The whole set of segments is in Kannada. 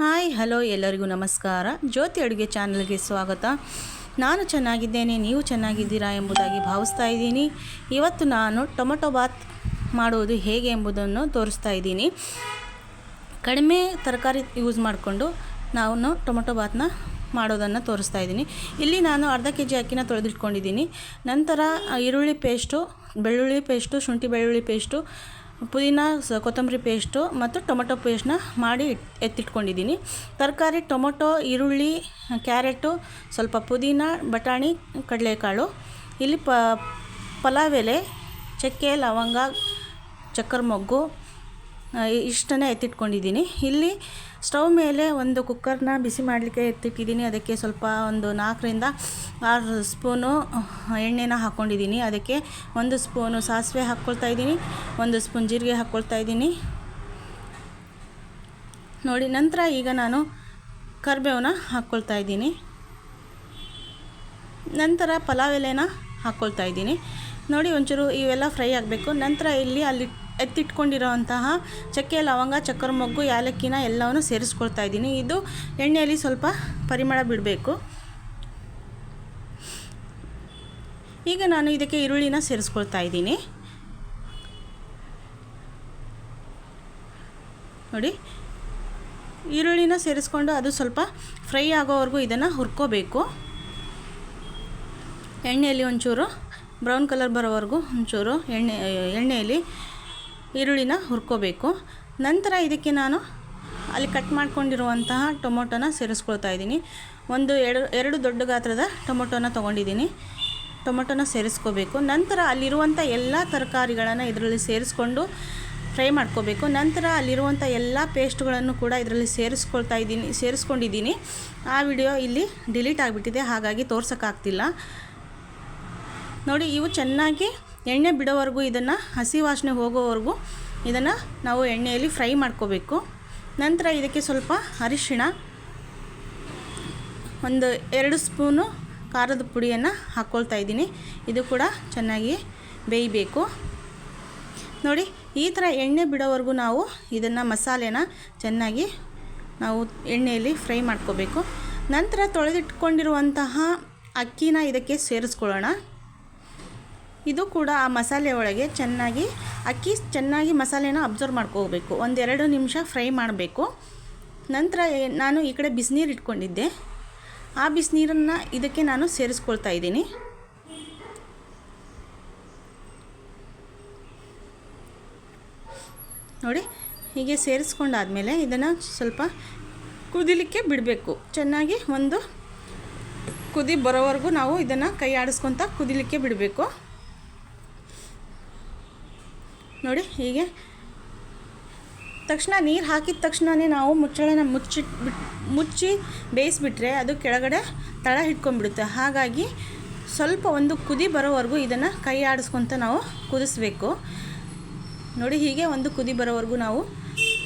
ಹಾಯ್, ಹಲೋ ಎಲ್ಲರಿಗೂ ನಮಸ್ಕಾರ. ಜ್ಯೋತಿ ಅಡುಗೆ ಚಾನಲ್ಗೆ ಸ್ವಾಗತ. ನಾನು ಚೆನ್ನಾಗಿದ್ದೇನೆ, ನೀವು ಚೆನ್ನಾಗಿದ್ದೀರಾ ಎಂಬುದಾಗಿ ಭಾವಿಸ್ತಾ ಇದ್ದೀನಿ. ಇವತ್ತು ನಾನು ಟೊಮೊಟೊ ಬಾತ್ ಮಾಡುವುದು ಹೇಗೆ ಎಂಬುದನ್ನು ತೋರಿಸ್ತಾ ಇದ್ದೀನಿ. ಕಡಿಮೆ ತರಕಾರಿ ಯೂಸ್ ಮಾಡಿಕೊಂಡು ನಾನು ಟೊಮೊಟೊ ಬಾತ್ನ ಮಾಡೋದನ್ನು ತೋರಿಸ್ತಾ ಇದ್ದೀನಿ. ಇಲ್ಲಿ ನಾನು ಅರ್ಧ ಕೆ ಜಿ ಅಕ್ಕಿನ ತೊಳೆದಿಟ್ಕೊಂಡಿದ್ದೀನಿ. ನಂತರ ಈರುಳ್ಳಿ ಪೇಸ್ಟು, ಬೆಳ್ಳುಳ್ಳಿ ಪೇಸ್ಟು, ಶುಂಠಿ ಬೆಳ್ಳುಳ್ಳಿ ಪೇಸ್ಟು ಪುದೀನ ಕೊತ್ತಂಬರಿ ಪೇಸ್ಟು ಮತ್ತು ಟೊಮೊಟೊ ಪೇಸ್ಟ್ನ ಮಾಡಿ ಎತ್ತಿಟ್ಕೊಂಡಿದ್ದೀನಿ. ತರಕಾರಿ, ಟೊಮೊಟೊ, ಈರುಳ್ಳಿ, ಕ್ಯಾರೆಟು, ಸ್ವಲ್ಪ ಪುದೀನ, ಬಟಾಣಿ, ಕಡಲೆಕಾಳು. ಇಲ್ಲಿ ಪಲಾವ್ ಎಲೆ, ಚಕ್ಕೆ, ಲವಂಗ, ಚಕ್ಕರ ಮೊಗ್ಗು ಇಷ್ಟನ್ನೇ ಎತ್ತಿಟ್ಕೊಂಡಿದ್ದೀನಿ. ಇಲ್ಲಿ ಸ್ಟವ್ ಮೇಲೆ ಒಂದು ಕುಕ್ಕರ್ನ ಬಿಸಿ ಮಾಡಲಿಕ್ಕೆ ಎತ್ತಿಟ್ಟಿದ್ದೀನಿ. ಅದಕ್ಕೆ ಸ್ವಲ್ಪ ಒಂದು ನಾಲ್ಕರಿಂದ ಆರು ಸ್ಪೂನು ಎಣ್ಣೆನ ಹಾಕ್ಕೊಂಡಿದ್ದೀನಿ ಅದಕ್ಕೆ ಒಂದು ಸ್ಪೂನು ಸಾಸಿವೆ ಹಾಕ್ಕೊಳ್ತಾ ಇದ್ದೀನಿ. ಒಂದು ಸ್ಪೂನ್ ಜೀರಿಗೆ ಹಾಕ್ಕೊಳ್ತಾ ಇದ್ದೀನಿ. ನೋಡಿ, ನಂತರ ಈಗ ನಾನು ಕರಿಬೇವನ್ನ ಹಾಕ್ಕೊಳ್ತಾ ಇದ್ದೀನಿ. ನಂತರ ಪಲಾವ್ ಎಲೆನ ಹಾಕ್ಕೊಳ್ತಾ ಇದ್ದೀನಿ. ನೋಡಿ, ಒಂಚೂರು ಇವೆಲ್ಲ ಫ್ರೈ ಆಗಬೇಕು. ನಂತರ ಇಲ್ಲಿ ಅಲ್ಲಿ ಎತ್ತಿಟ್ಕೊಂಡಿರೋವಂತಹ ಚಕ್ಕೆ, ಲವಂಗ ಚಕ್ಕರ ಮೊಗ್ಗು ಯಾಲಕ್ಕಿನ ಎಲ್ಲವನ್ನು ಸೇರಿಸ್ಕೊಳ್ತಾ ಇದ್ದೀನಿ. ಇದು ಎಣ್ಣೆಯಲ್ಲಿ ಸ್ವಲ್ಪ ಪರಿಮಳ ಬಿಡಬೇಕು. ಈಗ ನಾನು ಇದಕ್ಕೆ ಈರುಳ್ಳಿನ ಸೇರಿಸ್ಕೊಳ್ತಾ ಇದ್ದೀನಿ. ನೋಡಿ, ಈರುಳ್ಳಿನ ಸೇರಿಸ್ಕೊಂಡು ಅದು ಸ್ವಲ್ಪ ಫ್ರೈ ಆಗೋವರೆಗೂ ಇದನ್ನು ಹುರ್ಕೋಬೇಕು. ಎಣ್ಣೆಯಲ್ಲಿ ಒಂಚೂರು, ಬ್ರೌನ್ ಕಲರ್ ಬರೋವರೆಗೂ ಒಂಚೂರು ಎಣ್ಣೆ, ಎಣ್ಣೆಯಲ್ಲಿ ಈರುಳ್ಳಿನ ಹುರ್ಕೋಬೇಕು. ನಂತರ ಇದಕ್ಕೆ ನಾನು ಅಲ್ಲಿ ಕಟ್ ಮಾಡ್ಕೊಂಡಿರುವಂತಹ ಟೊಮೊಟೊನ ಸೇರಿಸ್ಕೊಳ್ತಾ ಇದ್ದೀನಿ. ಒಂದು ಎರಡು ಎರಡು ದೊಡ್ಡ ಗಾತ್ರದ ಟೊಮೊಟೊನ ತೊಗೊಂಡಿದ್ದೀನಿ. ಟೊಮೊಟೊನ ಸೇರಿಸ್ಕೋಬೇಕು. ನಂತರ ಅಲ್ಲಿರುವಂಥ ಎಲ್ಲ ತರಕಾರಿಗಳನ್ನು ಇದರಲ್ಲಿ ಸೇರಿಸ್ಕೊಂಡು ಫ್ರೈ ಮಾಡ್ಕೋಬೇಕು. ನಂತರ ಅಲ್ಲಿರುವಂಥ ಎಲ್ಲ ಪೇಸ್ಟ್ಗಳನ್ನು ಕೂಡ ಇದರಲ್ಲಿ ಸೇರಿಸ್ಕೊಳ್ತಾ ಇದ್ದೀನಿ, ಸೇರಿಸ್ಕೊಂಡಿದ್ದೀನಿ. ಆ ವಿಡಿಯೋ ಇಲ್ಲಿ ಡಿಲೀಟ್ ಆಗಿಬಿಟ್ಟಿದೆ, ಹಾಗಾಗಿ ತೋರ್ಸೋಕ್ಕಾಗ್ತಿಲ್ಲ. ನೋಡಿ, ಇವು ಚೆನ್ನಾಗಿ ಎಣ್ಣೆ ಬಿಡೋವರೆಗೂ ಇದನ್ನು ಹಸಿ ವಾಸನೆ ಹೋಗೋವರೆಗೂ ಇದನ್ನು ನಾವು ಎಣ್ಣೆಯಲ್ಲಿ ಫ್ರೈ ಮಾಡ್ಕೋಬೇಕು. ನಂತರ ಇದಕ್ಕೆ ಸ್ವಲ್ಪ ಅರಿಶಿಣ, ಒಂದು ಎರಡು ಸ್ಪೂನು ಖಾರದ ಪುಡಿಯನ್ನು ಹಾಕ್ಕೊಳ್ತಾ ಇದ್ದೀನಿ. ಇದು ಕೂಡ ಚೆನ್ನಾಗಿ ಬೇಯಬೇಕು. ನೋಡಿ, ಈ ಥರ ಎಣ್ಣೆ ಬಿಡೋವರೆಗೂ ನಾವು ಇದನ್ನು ಮಸಾಲೆನ ಚೆನ್ನಾಗಿ ನಾವು ಎಣ್ಣೆಯಲ್ಲಿ ಫ್ರೈ ಮಾಡ್ಕೋಬೇಕು. ನಂತರ ತೊಳೆದಿಟ್ಕೊಂಡಿರುವಂತಹ ಅಕ್ಕಿನ ಇದಕ್ಕೆ ಸೇರಿಸ್ಕೊಳ್ಳೋಣ. ಇದು ಕೂಡ ಆ ಮಸಾಲೆ ಒಳಗೆ ಚೆನ್ನಾಗಿ, ಅಕ್ಕಿ ಚೆನ್ನಾಗಿ ಮಸಾಲೆನ ಅಬ್ಸರ್ವ್ ಮಾಡ್ಕೋಬೇಕು. ಒಂದೆರಡು ನಿಮಿಷ ಫ್ರೈ ಮಾಡಬೇಕು. ನಂತರ ನಾನು ಈ ಕಡೆ ಬಿಸಿನೀರು ಇಟ್ಕೊಂಡಿದ್ದೆ. ಆ ಬಿಸಿನೀರನ್ನು ಇದಕ್ಕೆ ನಾನು ಸೇರಿಸ್ಕೊಳ್ತಾ ಇದ್ದೀನಿ. ನೋಡಿ, ಹೀಗೆ ಸೇರಿಸ್ಕೊಂಡಾದಮೇಲೆ ಇದನ್ನು ಸ್ವಲ್ಪ ಕುದಿಲಿಕ್ಕೆ ಬಿಡಬೇಕು. ಚೆನ್ನಾಗಿ ಒಂದು ಕುದಿ ಬರೋವರೆಗೂ ನಾವು ಇದನ್ನು ಕೈ ಆಡಿಸ್ಕೊತ ಕುದಿಲಿಕ್ಕೆ ಬಿಡಬೇಕು. ನೋಡಿ, ಹೀಗೆ. ತಕ್ಷಣ ನೀರು ಹಾಕಿದ ತಕ್ಷಣವೇ ನಾವು ಮುಚ್ಚಳನ ಮುಚ್ಚಿ ಮುಚ್ಚಿ ಬೇಯಿಸಿಬಿಟ್ರೆ ಅದು ಕೆಳಗಡೆ ತಳ ಹಿಡ್ಕೊಂಡ್ಬಿಡುತ್ತೆ. ಹಾಗಾಗಿ ಸ್ವಲ್ಪ ಒಂದು ಕುದಿ ಬರೋವರೆಗೂ ಇದನ್ನು ಕೈ ಆಡಿಸ್ಕೊತ ನಾವು ಕುದಿಸ್ಬೇಕು. ನೋಡಿ, ಹೀಗೆ ಒಂದು ಕುದಿ ಬರೋವರೆಗೂ ನಾವು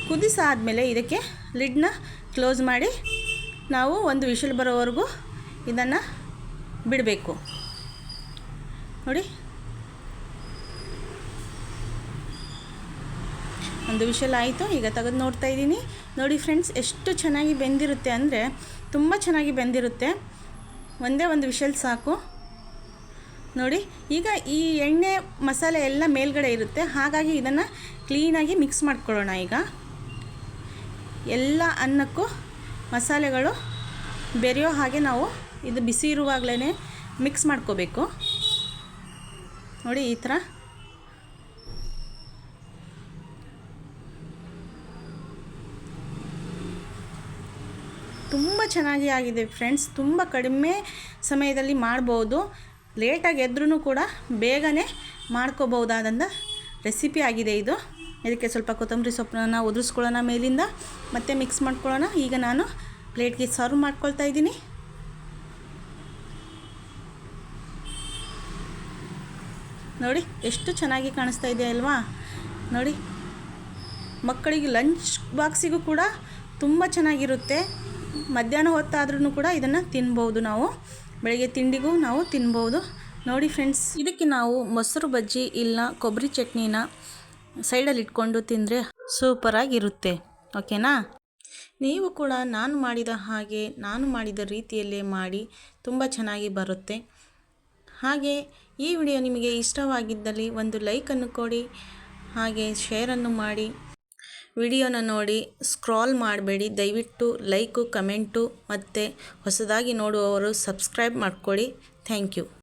ಕುದಿಸಾದ್ಮೇಲೆ ಇದಕ್ಕೆ ಲಿಡ್ನ ಕ್ಲೋಸ್ ಮಾಡಿ ನಾವು ಒಂದು ವಿಷಲ್ ಬರೋವರೆಗೂ ಇದನ್ನು ಬಿಡಬೇಕು. ನೋಡಿ ಒಂದು ವಿಷಲ್ ಆಯಿತು. ಈಗ ತೆಗೆದು ನೋಡ್ತಾ ಇದ್ದೀನಿ. ನೋಡಿ ಫ್ರೆಂಡ್ಸ್ ಎಷ್ಟು ಚೆನ್ನಾಗಿ ಬೆಂದಿರುತ್ತೆ ಅಂದರೆ ತುಂಬ ಚೆನ್ನಾಗಿ ಬೆಂದಿರುತ್ತೆ. ಒಂದೇ ಒಂದು ವಿಷಲ್ ಸಾಕು. ನೋಡಿ, ಈಗ ಈ ಎಣ್ಣೆ ಮಸಾಲೆ ಎಲ್ಲ ಮೇಲ್ಗಡೆ ಇರುತ್ತೆ. ಹಾಗಾಗಿ ಇದನ್ನು ಕ್ಲೀನಾಗಿ ಮಿಕ್ಸ್ ಮಾಡ್ಕೊಳ್ಳೋಣ ಈಗ. ಎಲ್ಲ ಅನ್ನಕ್ಕೂ ಮಸಾಲೆಗಳು ಬೆರೆಯೋ ಹಾಗೆ ನಾವು ಇದು ಬಿಸಿ ಇರುವಾಗಲೇ ಮಿಕ್ಸ್ ಮಾಡ್ಕೋಬೇಕು. ನೋಡಿ, ಈ ಥರ. ತುಂಬ ಚೆನ್ನಾಗಿ ಆಗಿದೆ ಫ್ರೆಂಡ್ಸ್. ತುಂಬ ಕಡಿಮೆ ಸಮಯದಲ್ಲಿ ಮಾಡ್ಬೋದು. ಲೇಟಾಗಿ ಎದ್ರೂ ಕೂಡ ಬೇಗನೆ ಮಾಡ್ಕೋಬಹುದಾದಂಥ ರೆಸಿಪಿ ಆಗಿದೆ ಇದು. ಇದಕ್ಕೆ ಸ್ವಲ್ಪ ಕೊತ್ತಂಬರಿ ಸೊಪ್ಪನ್ನ ಉದುರಿಸ್ಕೊಳ್ಳೋಣ ಮೇಲಿಂದ. ಮತ್ತೆ ಮಿಕ್ಸ್ ಮಾಡ್ಕೊಳ್ಳೋಣ. ಈಗ ನಾನು ಪ್ಲೇಟ್ಗೆ ಸರ್ವ್ ಮಾಡ್ಕೊಳ್ತಾ ಇದ್ದೀನಿ. ನೋಡಿ, ಎಷ್ಟು ಚೆನ್ನಾಗಿ ಕಾಣಿಸ್ತಾ ಇದೆ ಅಲ್ವಾ? ನೋಡಿ, ಮಕ್ಕಳಿಗೆ ಲಂಚ್ ಬಾಕ್ಸಿಗೂ ಕೂಡ ತುಂಬ ಚೆನ್ನಾಗಿರುತ್ತೆ. ಮಧ್ಯಾಹ್ನ ಹೊತ್ತಾದ್ರೂ ಕೂಡ ಇದನ್ನು ತಿನ್ಬೋದು ನಾವು. ಬೆಳಗ್ಗೆ ತಿಂಡಿಗೂ ನಾವು ತಿನ್ಬೋದು. ನೋಡಿ ಫ್ರೆಂಡ್ಸ್ ಇದಕ್ಕೆ ನಾವು ಮೊಸರು ಬಜ್ಜಿ ಇಲ್ಲ ಕೊಬ್ಬರಿ ಚಟ್ನಿನ ಸೈಡಲ್ಲಿ ಇಟ್ಕೊಂಡು ತಿಂದರೆ ಸೂಪರಾಗಿರುತ್ತೆ ಓಕೆನಾ ನೀವು ಕೂಡ ನಾನು ಮಾಡಿದ ಹಾಗೆ, ನಾನು ಮಾಡಿದ ರೀತಿಯಲ್ಲೇ ಮಾಡಿ ತುಂಬ ಚೆನ್ನಾಗಿ ಬರುತ್ತೆ. ಹಾಗೆ ಈ ವಿಡಿಯೋ ನಿಮಗೆ ಇಷ್ಟವಾಗಿದ್ದಲ್ಲಿ ಒಂದು ಲೈಕನ್ನು ಕೊಡಿ, ಹಾಗೆ ಶೇರನ್ನು ಮಾಡಿ. ವಿಡಿಯೋನ ನೋಡಿ ಸ್ಕ್ರಾಲ್ ಮಾಡಬೇಡಿ. ದಯವಿಟ್ಟು ಲೈಕು ಕಮೆಂಟು ಮತ್ತು ಹೊಸದಾಗಿ ನೋಡುವವರು ಸಬ್ಸ್ಕ್ರೈಬ್ ಮಾಡ್ಕೊಳ್ಳಿ. Thank you.